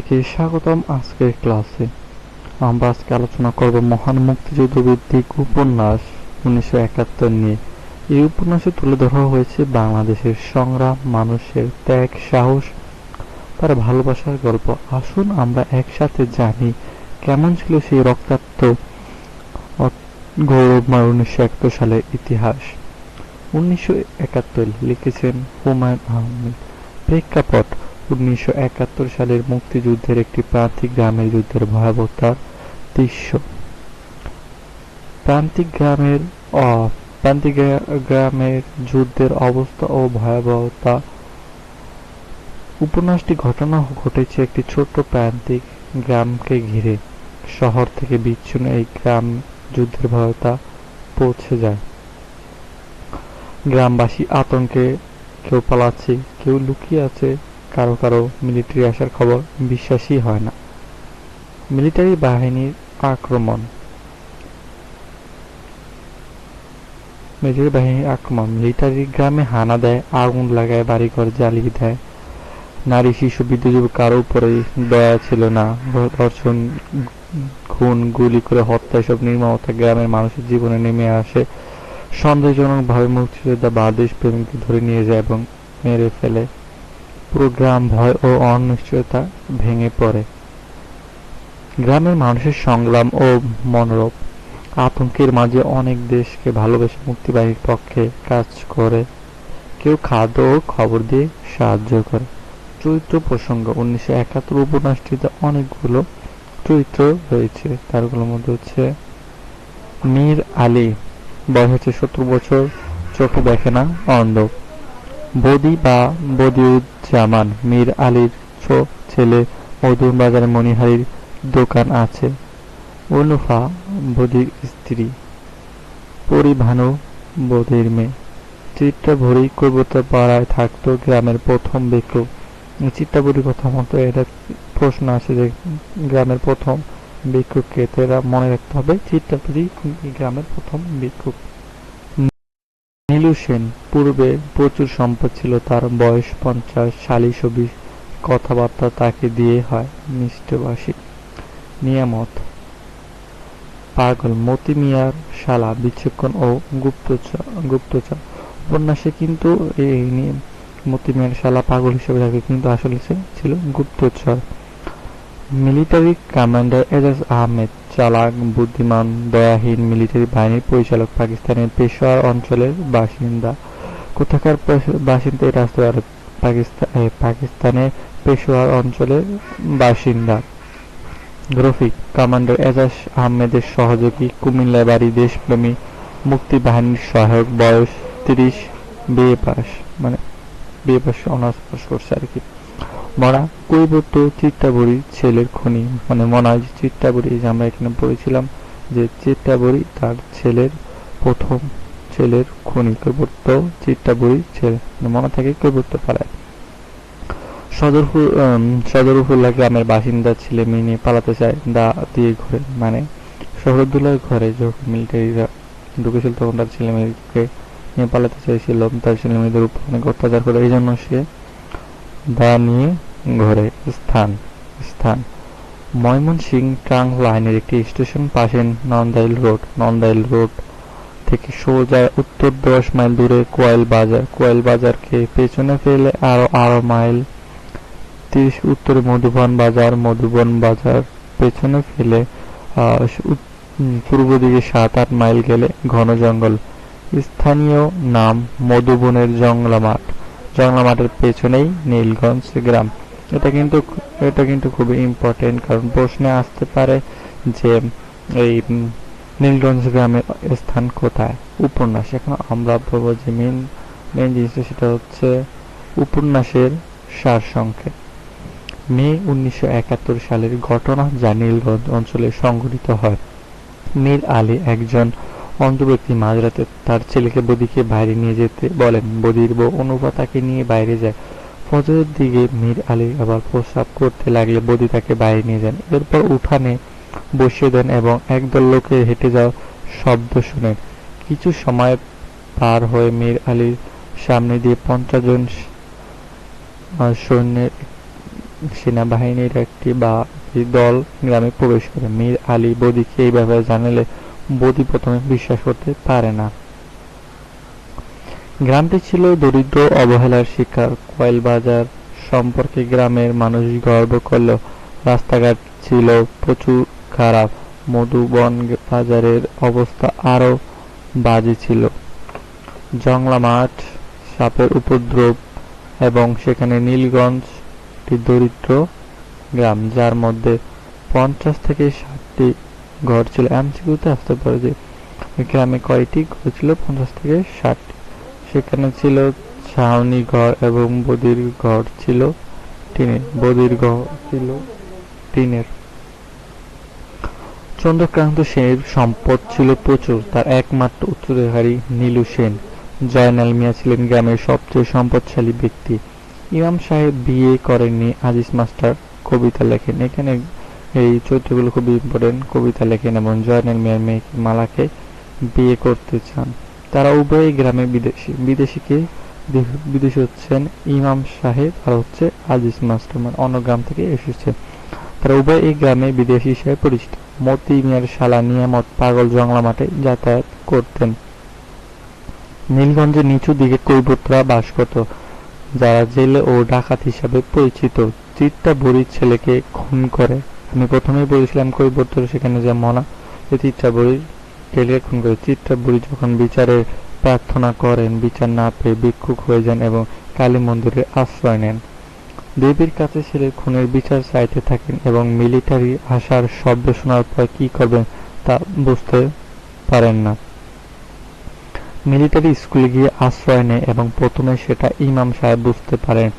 সবাইকে স্বাগতম আজকের ক্লাসে। আমরা আজকে আলোচনা করব মহান মুক্তিযুদ্ধ ভিত্তিক উপন্যাস উনিশশো একাত্তর নিয়ে। এই উপন্যাসে তুলে ধরা হয়েছে বাংলাদেশের সংগ্রাম, মানুষের ত্যাগ, সাহস, তার ভালোবাসার গল্প। আসুন আমরা একসাথে জানি কেমন ছিল সেই রক্তাক্ত গৌরবময় উনিশশো একাত্তর সালের ইতিহাস। উনিশশো একাত্তর লিখেছেন হুমায়ুন আহমেদ। প্রেক্ষাপট উনিশশো একাত্তর সালের মুক্তিযুদ্ধের একটি প্রান্তিক গ্রামের যুদ্ধের ভয়াবহতার দৃশ্য প্রান্তিক গ্রামের প্রান্তিক গ্রা- গ্রামের যুদ্ধের অবস্থা ও ভয়াবহতা। উপন্যাসটি ঘটনা ঘটেছে একটি ছোট্ট প্রান্তিক গ্রামকে ঘিরে। শহর থেকে বিচ্ছিন্ন এই গ্রাম যুদ্ধের ভয়াবহতা পৌঁছে যায়। গ্রামবাসী আতঙ্কে কেউ পালাচ্ছে, কেউ লুকিয়ে আছে কারও কারও মিলিটারি আসার খবর বিশ্বাসই হয় না। মিলিটারি বাহিনীর আক্রমণ। মিলিটারি বাহিনীর আক্রমণ। মিলিটারি গ্রামে হানা দেয়, আগুন লাগায়, বাড়িঘর জ্বালিয়ে দেয়। নারী, শিশু, বিদ্যুৎ, কারও উপরে দয়া ছিল না। ধর্ষণ খুন, গুলি করে হত্যা, এসব নির্মমতা গ্রামের মানুষের জীবনে নেমে আসে। সন্দেহজনকভাবে মুক্তিযোদ্ধা বাদেশ প্রেমীকে ধরে নিয়ে যায় এবং মেরে ফেলে। পুরো গ্রাম ভয় ও অনিশ্চয়তা ভেঙে পড়ে। গ্রামের মানুষের সংগ্রাম ও মনোরব আতঙ্কের মাঝে অনেক দেশকে ভালোবেসে মুক্তিবাহিনীর পক্ষে কাজ করে। কেউ খাদ্য ও খবর দিয়ে সাহায্য করে। চরিত্র প্রসঙ্গ। উনিশশো একাত্তর উপন্যাসটিতে অনেকগুলো চরিত্র রয়েছে। তারগুলোর মধ্যে হচ্ছে মীর আলী। বয়স হচ্ছে সত্তর বছর। চোখে দেখে না, অন্ধ। বদি বা বদিউজ্জামান মীর আলীর ছেলে মধুর বাজারে মণিহারির দোকান আছে। অনুফা বদির স্ত্রী। পরিভানু বদির মেয়ে। চিত্রা ভরি কৈবত্য পাড়ায় থাকতো গ্রামের প্রথম ভিক্ষুক চিত্রাবুড়ির কথা মতো এটা প্রশ্ন আছে যে গ্রামের প্রথম ভিক্ষুককে তো এরা মনে রাখতে হবে চিত্রাপুরি গ্রামের প্রথম ভিক্ষুক নীলু সেন পূর্বে প্রচুর সম্পদ ছিল, তার বয়স পঞ্চাশ শালি ছবি কথাবার্তা তাকে দিয়ে হয় মিষ্টবাসী নিয়ামত, পাগল, মতি মিয়ার শালা, বিচক্ষণ ও গুপ্তচর গুপ্তচর। উপন্যাসে কিন্তু এই মতি মিয়ার শালা পাগল হিসেবে থাকে, কিন্তু আসলে সে ছিল গুপ্তচর। মিলিটারি কমান্ডার এজাজ আহমেদ চালাক, বুদ্ধিমান, দয়াহীন মিলিটারি বাহিনীর পরিচালক পাকিস্তানের পেশোয়ার অঞ্চলের বাসিন্দা। কোথাকার বাসিন্দা এই পাকিস্তান পাকিস্তানের পেশোয়ার অঞ্চলের বাসিন্দা। রফিক, কমান্ডার এজাজ আহমেদের সহযোগী কুমিল্লা বাড়ি দেশপ্রেমী, মুক্তি বাহিনীর সহায়ক, বয়স তিরিশ, বিএ পাস মানে বিএ পাস, অনার্স পাস করছে আর কি। মরা কৈবত্য চিত্তাবরী ছেলের খনি। মানে মনে চিত্তাবরী যে আমরা এখানে পড়েছিলাম যে চিত্তাবরী তার ছেলের প্রথম ছেলের খনি কৈবত্য চিত্তাবরী ছেলে। মানে মনে থাকে কৈবত্য পাড়ায় সদরপুর উম, গ্রামের বাসিন্দা ছেলে মেয়ে নিয়ে পালাতে চায় দা দিয়ে ঘরে। মানে শহরদুল্লার ঘরে যখন মিলিটারিরা ঢুকেছিল তখন তার ছেলে মেয়েকে নিয়ে পালাতে চাইছিল। তার ছেলে মেয়েদের উপর অনেক অত্যাচার করে। এই জন্য সে দা নিয়ে ঘরে স্থান স্থান। ময়মনসিং ট্রাং লাইনের একটি স্টেশন পাশে নন্দাইল রোড নন্দাইল রোড থেকে সোজা উত্তর দশ মাইল দূরে কোয়েল বাজার। কোয়েল বাজারকে পেছনে ফেলে আরও আরও মাইল তিরিশ উত্তরে মধুবন বাজার মধুবন বাজার পেছনে ফেলে পূর্ব দিকে সাত আট মাইল গেলে ঘন জঙ্গল। স্থানীয় নাম মধুবনের জংলা মাঠ জংলা মাঠের পেছনেই নীলগঞ্জ গ্রাম। এটা কিন্তু এটা কিন্তু খুবই ইম্পর্টেন্ট কারণ প্রশ্নে আসতে পারে যে এই নীলগঞ্জ গ্রামের স্থান কোথায়? উপন্যাস। এখন আমরা বলব যে মেন মেন জিনিসটা সেটা হচ্ছে উপন্যাসের সারসংক্ষেপ মে উনিশশো একাত্তর সালের ঘটনা যা নীলগঞ্জ অঞ্চলে সংঘটিত হয়। মীর আলী একজন অন্ধ ব্যক্তি মাঝরাতে তার ছেলেকে বদিকে বাইরে নিয়ে যেতে বলেন। বদির বউ অনুপা তাকে নিয়ে বাইরে যায়। ফজরের দিকে মীর আলী আবার প্রস্রাব করতে লাগলে বদি তাকে বাইরে নিয়ে যান। এরপর উঠানে বসিয়ে দেন এবং একদল লোকে হেঁটে যাওয়া শব্দ শুনেন। কিছু সময় পার হয়ে মীর আলীর সামনে দিয়ে পঞ্চাশ জন সৈন্যের সেনাবাহিনীর একটি বা দল গ্রামে প্রবেশ করে। মীর আলী বদিকে এই ব্যাপারে জানালে বদি প্রথমে বিশ্বাস করতে পারে না। গ্রামটি ছিল দরিদ্র অবহেলার শিকার। কয়েল বাজার সম্পর্কে গ্রামের মানুষ গর্ব করলেও রাস্তাঘাট ছিল প্রচুর খারাপ। মধুবন বাজারের অবস্থা আরও বাজে ছিল। জংলা মাঠ, সাপের উপদ্রব এবং সেখানে নীলগঞ্জ একটি দরিদ্র গ্রাম, যার মধ্যে পঞ্চাশ থেকে ষাটটি ঘর ছিল এমসিকিউতে আসতে পারে যে গ্রামে কয়টি ঘর ছিল? পঞ্চাশ থেকে ষাটটি সেখানে ছিল ছাউনি ঘর এবং বদির ঘর ছিল টিনের, বদির ঘর ছিল টিনের। চন্দ্রকান্ত সেনের সম্পদ ছিল প্রচুর, তার একমাত্র উত্তরাধিকারী নীলু সেন। জয়নাল মিয়া ছিলেন গ্রামের সবচেয়ে সম্পদশালী ব্যক্তি। ইমাম সাহেব বিয়ে করেননি, আজিজ মাস্টার কবিতা লেখেন। এখানে এই চরিত্রগুলো খুব ইম্পর্টেন্ট কবিতা লেখেন এবং জয়নাল মিয়ার মেয়েকে মালাকে বিয়ে করতে চান। তারা উভয়ই গ্রামে বিদেশি। বিদেশিকে বিদেশি হচ্ছেন ইমাম সাহেব আর হচ্ছে আজিজ মাস্টার মানে অন্য গ্রাম থেকে এসেছে। তারা উভয় এই গ্রামে বিদেশি হিসেবে পরিচিত। মতি মিয়ার শালা নিয়ামত পাগল জংলা মাঠে যাতায়াত করতেন। নীলগঞ্জের নিচু দিকে কৈবতরা বাস করত, যারা জেলে ও ডাকাত হিসাবে পরিচিত। চিত্তা বুড়ির ছেলেকে খুন করে। আমি প্রথমেই বলেছিলাম কৈবর্তর সেখানে যে মনা, যে চিত্রা বুড়ির ছেলেকে খুন করে। চিত্রা বুড়ি যখন বিচারে প্রার্থনা করেন, বিচার না পেয়ে ভিক্ষুক হয়ে যান এবং কালী মন্দিরে আশ্রয় নেন। দেবীর কাছে ছেলের খুনের বিচার চাইতে থাকেন এবং মিলিটারি আসার শব্দ শোনার পর কি করবেন তা বুঝতে পারেন না। মিলিটারি স্কুলে গিয়ে আশ্রয় নেয় এবং প্রথমে সেটা ইমাম সাহেব বুঝতে পারেন।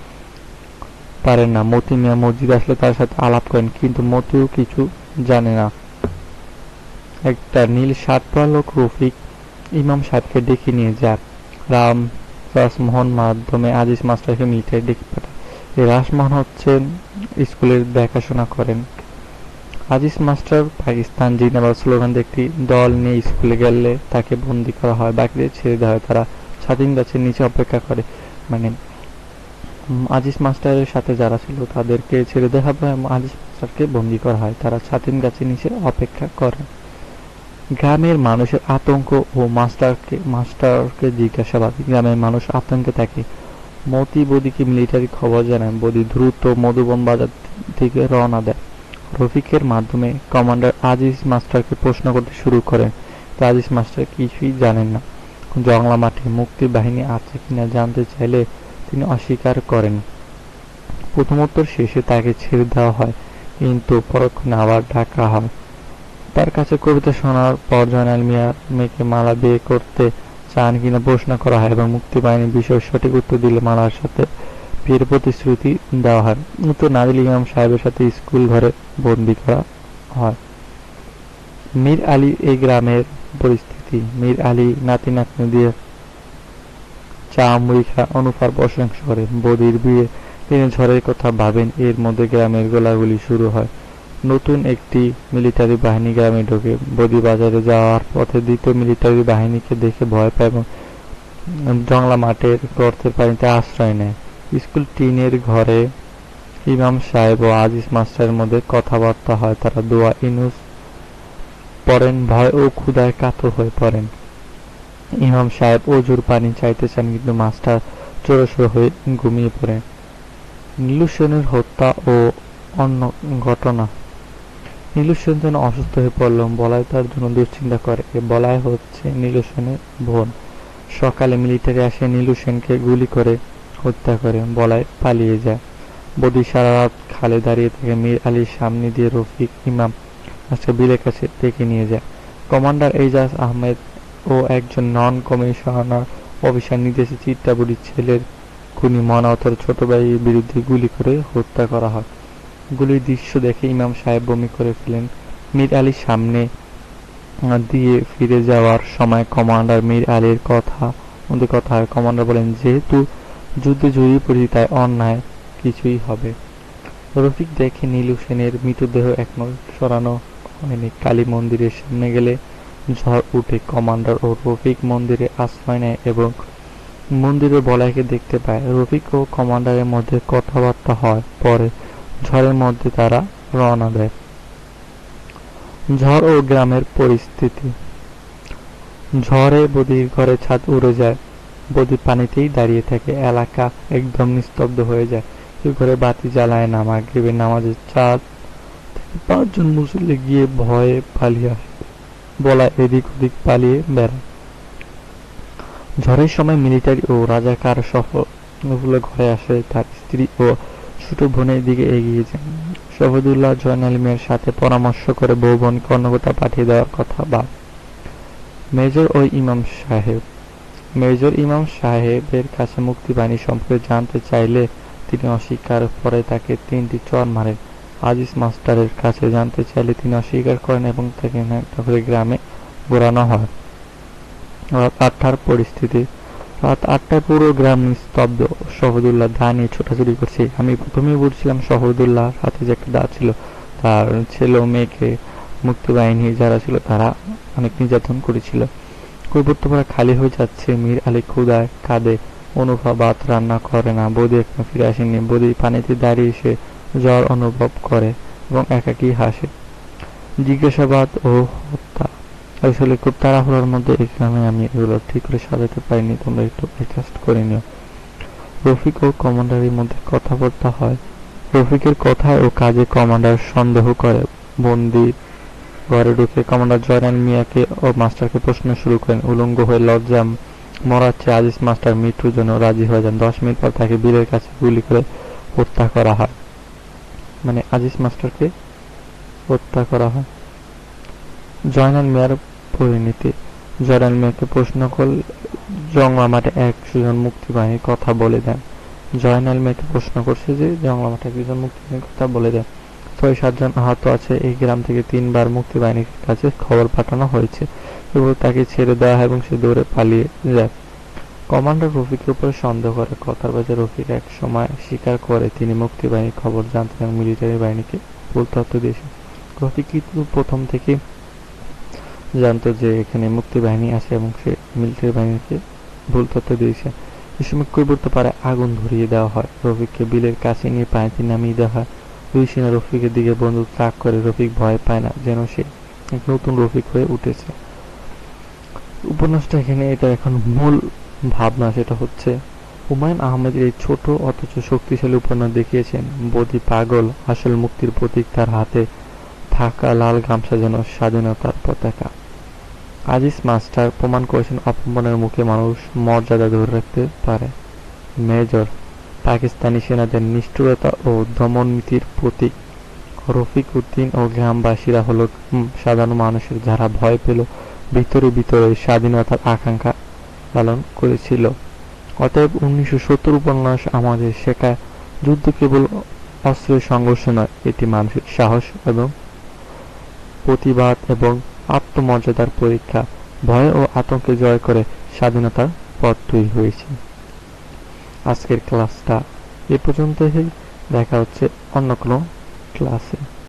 পারেন না। মতি মিয়া মসজিদ আসলে তার সাথে আলাপ করেন, কিন্তু মতিও কিছু জানে না। একটা নীল শার্ট পরা রফিক ইমাম সাহেবকে ডেকে নিয়ে যাক। রাম রাসমোহন মাধ্যমে আজিজ মাস্টারকে মিলিটারি ডেকে পাঠায়। এই রাসমোহন হচ্ছেন স্কুলের দেখাশোনা করেন। আজিজ মাস্টার পাকিস্তান জিন্দাবাদ স্লোগান একটি দল নিয়ে স্কুলে গেলে তাকে বন্দি করা হয়, বাকিদের ছেড়ে দেওয়া হয়। তারা স্বাধীন গাছের নিচে অপেক্ষা করে। মানে আজিজ মাস্টারের সাথে যারা ছিল তাদেরকে ছেড়ে দেওয়া হবে এবং আজিজ মাস্টারকে বন্দি করা হয়। তারা স্বাধীন গাছের নিচে অপেক্ষা করে। গ্রামের মানুষের আতঙ্ক ও মাস্টারকে মাস্টারকে জিজ্ঞাসাবাদ। গ্রামের মানুষ আতঙ্কে থাকে। মতি বদিকে মিলিটারি খবর জানান বদি দ্রুত মধুবন বাজার থেকে রওনা দেয়। রফিকের মাধ্যমে কমান্ডার আজিজ মাস্টারকে প্রশ্ন করতে শুরু করেন তো আজিজ মাস্টার কিছুই জানেন না। জংলা মাঠে মুক্তি বাহিনী আছে কিনা জানতে চাইলে তিনি অস্বীকার করেন। প্রথমোত্তর শেষে তাকে ছেড়ে দেওয়া হয়, কিন্তু পরক্ষণে আবার ডাকা হয়। তার কাছে কবিতা শোনার পর জয়নাল মিয়ার মেয়েকে মালা বিয়ে করতে চান কিনা প্রশ্ন করা হয় এবং মুক্তি বাহিনীর বিষয়ে সঠিক উত্তর দিলে মালার সাথে বিয়ের প্রতিশ্রুতি দেওয়া হয়। উত্তর না দিলে ইমাম সাহেবের সাথে স্কুল ঘরে বন্দি করা হয়। মীর আলী এই গ্রামের পরিস্থিতি। মীর আলী নাতি নাতনি দিয়ে চা মুড়ি খা অনুফার প্রশংসা করে বদির বিয়ে, তিনি ঝড়ের কথা ভাবেন, এর মধ্যে গ্রামের গোলাগুলি শুরু হয়। নতুন একটি মিলিটারি বাহিনী গ্রামে ঢোকে। বদি বাজারে যাওয়ার পথে দ্বিতীয় মিলিটারি বাহিনীকে দেখে ভয় পায় এবং জংলা মাঠের গর্তের পানিতে আশ্রয় নেয়। স্কুল টিনের ঘরে ইমাম সাহেব ও আজিজ মাস্টারের মধ্যে কথাবার্তা হয়। তারা দোয়া, ইনুস পড়েন, ভয় ও ক্ষুধায় কাতর হয়ে পড়েন। ইমাম সাহেব অজুর পানি চাইতে চান কিন্তু মাস্টার চোরসোর হয়ে ঘুমিয়ে পড়েন নীলু সেনের হত্যা ও অন্য ঘটনা। নীলু সেন যেন অসুস্থ হয়ে পড়ল, বলাই তার জন্য দুশ্চিন্তা করে। এ বলাই হচ্ছে নীলু সেনের বোন। সকালে মিলিটারি আসে নীলু সেনকে গুলি করে হত্যা করে বলায় পালিয়ে যায়। বদি সারা রাত খালে দাঁড়িয়ে থেকে মীর আলীর সামনে দিয়ে রফিক ইমাম আজকে বিলের কাছে ডেকে নিয়ে যায়। কমান্ডার এজাজ আহমেদ ও একজন নন কমিশনার অফিসার নির্দেশে চিত্তাবুড়ির ছেলের খুনি মনাওতর ছোট ভাইয়ের বিরুদ্ধে গুলি করে হত্যা করা হয়। গুলির দৃশ্য দেখে ইমাম সাহেব বমি করে ফেলেন। মীর আলীর সামনে দিয়ে ফিরে যাওয়ার সময় কমান্ডার মীর আলীর কথা মধ্যে কথা কমান্ডার বলেন, যেহেতু যুদ্ধে জড়িয়ে পড়েছি তাই অন্যায় কিছুই হবে। রফিক দেখে নীলু সেনের মৃতদেহ এখনও সরানো হয়নি। কালী মন্দিরের সামনে গেলে ঝড় উঠে কমান্ডার ও রফিক মন্দিরে আশ্রয় নেয় এবং মন্দিরে বলাইকে দেখতে পায়। রফিক ও কমান্ডারের মধ্যে কথাবার্তা হয়, পরে ঝড়ের মধ্যে তারা রওনা দেয়। ঝড় ও গ্রামের পরিস্থিতি। ঝড়ে বদির ঘরে ছাদ উড়ে যায়। বদি পানিতেই দাঁড়িয়ে থাকে। এলাকা একদম নিস্তব্ধ হয়ে যায়। কেউ ঘরে বাতি জ্বালায় না, মাগরিবের নামাজের চাঁদ পাঁচজন মুসল্লি গিয়ে ভয়ে পালিয়ে আসে। বলা এদিক ওদিক পালিয়ে বেড়ায়। ঝড়ের সময় মিলিটারি ও রাজাকার সহ নজরুল ঘরে আসে, তার স্ত্রী ও ছোট বোনের দিকে এগিয়ে যান শহদুল্লাহ জয়নাল মিয়ার সাথে পরামর্শ করে বউ বোনকে অন্নকতা পাঠিয়ে দেওয়ার কথা বা মেজর ও ইমাম সাহেব। মেজর ইমাম সাহেবের কাছে মুক্তিবাহিনী সম্পর্কে জানতে চাইলে তিনি অস্বীকার পরে তাকে তিনটি চর মারেন। আজিজ মাস্টারের কাছে জানতে চাইলে তিনি অস্বীকার করেন এবং তাকে একটা করে গ্রামে ঘোরানো হয়। রাত আটটার পরিস্থিতি। রাত আটটায় পুরো গ্রাম নিস্তব্ধ। শহদুল্লাহ দা নিয়ে ছোটাছুটি করছে। আমি প্রথমেই বলছিলাম শহদুল্লাহ হাতে যে একটা দা ছিল, তার ছেলে মেয়েকে মুক্তিবাহিনী যারা ছিল, তারা অনেক নির্যাতন করেছিল। কৈবর্তপাড়া খালি হয়ে যাচ্ছে। মীর আলী ক্ষুদায় কাঁদে। অনুভব ভাত রান্না করে না। বৌদি এখনও ফিরে আসেনি। বৌদি পানিতে দাঁড়িয়ে এসে জ্বর অনুভব করে এবং একাকী হাসে। জিজ্ঞাসাবাদ ও হত্যা। আসলে খুব তাড়াহুড়োর মধ্যে গ্রামে আমি এগুলো ঠিক করে সাজাতে পারিনি, তোমরা একটু অ্যাডজাস্ট করে নিও। রফিক ও কমান্ডারের মধ্যে কথাবার্তা হয়। রফিকের কথায় ও কাজে কমান্ডার সন্দেহ করে। বন্দি ঘরে ঢুকে কমান্ডার জয়নাল মিয়াকে ও মাস্টারকে প্রশ্ন শুরু করেন, উলঙ্গ হয়ে লজ্জা মরাচ্ছে আজিজ মাস্টার, মৃত্যুর জন্য রাজি হয়ে যান। দশ মিনিট পর তাকে বীরের কাছে গুলি করে হত্যা করা হয়। মানে আজিজ মাস্টারকে হত্যা করা হয়। জয়নাল মিয়ার পরিণতি। জয়নাল মিয়াকে প্রশ্ন করলে, জংলা মাঠে একশো জন মুক্তিবাহিনীর কথা বলে দেন। জয়নাল মিয়াকে প্রশ্ন করছে যে, জংলা মাঠে একজন মুক্তিবাহিনীর কথা বলে দেন। ছয় সাতজন আহত আছে। এই গ্রাম থেকে তিনবার মুক্তিবাহিনীর কাছে খবর পাঠানো হয়েছে। এবং তাকে ছেড়ে দেওয়া হয় এবং সে দৌড়ে পালিয়ে যায়। কমান্ডার রফিকের উপর সন্দেহ করে বাজে রফিক এক সময় স্বীকার করে তিনি মুক্তিবাহিনীর খবর জানতেন এবং মিলিটারি বাহিনীকে ভুল তথ্য দিয়েছেন। রফিক কিন্তু প্রথম থেকে জানতো যে এখানে মুক্তিবাহিনী আছে এবং সে মিলিটারি বাহিনীকে ভুল তথ্য দিয়েছে। এই সময় কৈবর্ত পারে আগুন ধরিয়ে দেওয়া হয়। রফিককে বিলের কাছে নিয়ে পানিতে নামিয়ে দেওয়া হয়। দুই সেনা রফিকের দিকে বন্দুক তাক করে রফিক ভয় পায় না, যেন সে এক নতুন রফিক হয়ে উঠেছে। উপন্যাসটা এখানে এটা এখন মূল ভাবনা সেটা হচ্ছে, হুমায়ুন আহমেদের এই ছোট অথচ শক্তিশালী উপন্যাস দেখিয়েছেন, বদি পাগল, আসল মুক্তির প্রতীক তার হাতে, থাকা লাল গামছা যেন স্বাধীনতার পতাকা। আজিজ মাস্টার প্রমাণ করেছেন অপমানের মুখে মানুষ মর্যাদা ধরে রাখতে পারে। মেজর, পাকিস্তানি সেনাদের নিষ্ঠুরতা ও দমন নীতির প্রতীক। রফিক উদ্দিন ও গ্রামবাসীরা হলো সাধারণ মানুষের যারা ভয় পেল, ভিতরে ভিতরে স্বাধীনতার আকাঙ্ক্ষা পালন করেছিল। অতএব উনিশশো সত্তর উপন্যাস আমাদের শেখায়, যুদ্ধ কেবল অস্ত্রের সংঘর্ষ নয়, এটি মানুষের সাহস এবং প্রতিবাদ এবং আত্মমর্যাদার পরীক্ষা। ভয় ও আতঙ্কে জয় করে স্বাধীনতার পথ তৈরি হয়েছে। আজকের ক্লাসটা এ পর্যন্তই। দেখা হচ্ছে অন্য কোনো ক্লাসে।